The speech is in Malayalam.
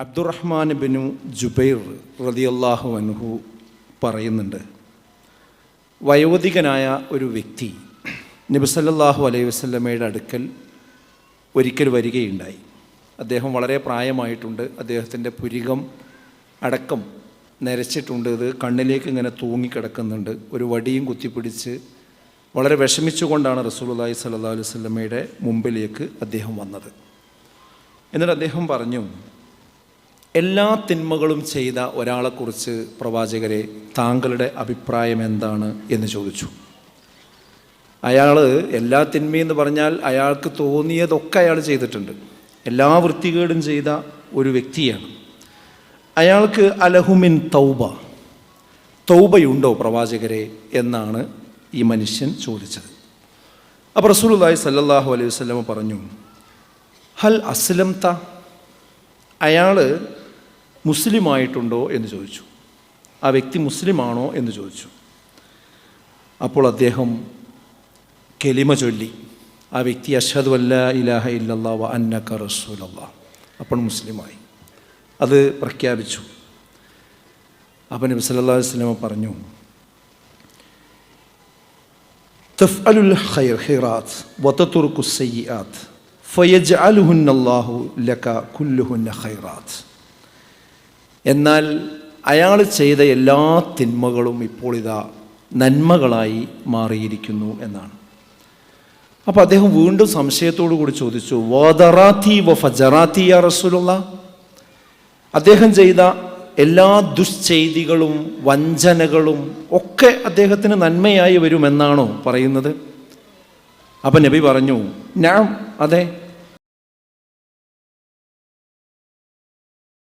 അബ്ദുറഹ്മാൻ ബിനു ജുബൈർ റതിയല്ലാഹു അനുഹു പറയുന്നുണ്ട് വയോധികനായ ഒരു വ്യക്തി നബിസല്ലാഹു അലൈഹി വസ്ലമയുടെ അടുക്കൽ ഒരിക്കൽ വരികയുണ്ടായി. അദ്ദേഹം വളരെ പ്രായമായിട്ടുണ്ട്. അദ്ദേഹത്തിന്റെ പുരികം അടക്കം നരച്ചിട്ടുണ്ട്. ഇത് കണ്ണിലേക്ക് ഇങ്ങനെ തൂങ്ങിക്കിടക്കുന്നുണ്ട്. ഒരു വടിയും കുത്തിപ്പിടിച്ച് വളരെ വിഷമിച്ചുകൊണ്ടാണ് റസൂലുള്ളാഹി സല്ലാ അലൈഹി വസല്ലമയുടെ മുമ്പിലേക്ക് അദ്ദേഹം വന്നത്. എന്നിട്ട് അദ്ദേഹം പറഞ്ഞു എല്ലാ തിന്മകളും ചെയ്ത ഒരാളെക്കുറിച്ച് പ്രവാചകരെ താങ്കളുടെ അഭിപ്രായം എന്താണ് എന്ന് ചോദിച്ചു. അയാൾ എല്ലാ തിന്മയെന്ന് പറഞ്ഞാൽ അയാൾക്ക് തോന്നിയതൊക്കെ അയാൾ ചെയ്തിട്ടുണ്ട്. എല്ലാ വൃത്തികേടും ചെയ്ത ഒരു വ്യക്തിയാണ്. അയാൾക്ക് അലഹുമിൻ തൗബ തൗബയുണ്ടോ പ്രവാചകരെ എന്നാണ് ഈ മനുഷ്യൻ ചോദിച്ചത്. അപ്പോൾ റസൂലുള്ളാഹി സല്ലാഹു അലൈഹി വസല്ലമ പറഞ്ഞു ഹൽ അസ്ലം ത അയാൾ മുസ്ലിമായിട്ടുണ്ടോ എന്ന് ചോദിച്ചു. ആ വ്യക്തി മുസ്ലിമാണോ എന്ന് ചോദിച്ചു. അപ്പോൾ അദ്ദേഹം കെലിമ ചൊല്ലി ആ വ്യക്തി അഷദ് അല്ല ഇലാഹ ഇല്ലല്ലാ വ അന്നക്ക റസൂലല്ലാ. അപ്പോൾ മുസ്ലിമായി. അത് പ്രഖ്യാപിച്ചു. അപ്പം നബി സല്ലല്ലാഹു അലൈഹി വസല്ലമ പറഞ്ഞു തഫ്അലുൽ ഖൈർ ഖൈറാത്ത് വതതുർക്കു സയ്യിആത്ത് ഫയജ്അലുഹുന്നല്ലാഹു ലക കുല്ലുഹുന്ന ഖൈറാത്ത്. എന്നാൽ അയാൾ ചെയ്ത എല്ലാ തിന്മകളും ഇപ്പോൾ ഇതാ നന്മകളായി മാറിയിരിക്കുന്നു എന്നാണ്. അപ്പോൾ അദ്ദേഹം വീണ്ടും സംശയത്തോടു കൂടി ചോദിച്ചു വദറാത്തി വ ഫജറാത്തി ആ റസൂലുള്ള? അദ്ദേഹം ചെയ്ത എല്ലാ ദുശ്ചെയ്തികളും വഞ്ചനകളും ഒക്കെ അദ്ദേഹത്തിന് നന്മയായി വരുമെന്നാണോ പറയുന്നത്? അപ്പം നബി പറഞ്ഞു ഞാൻ അതെ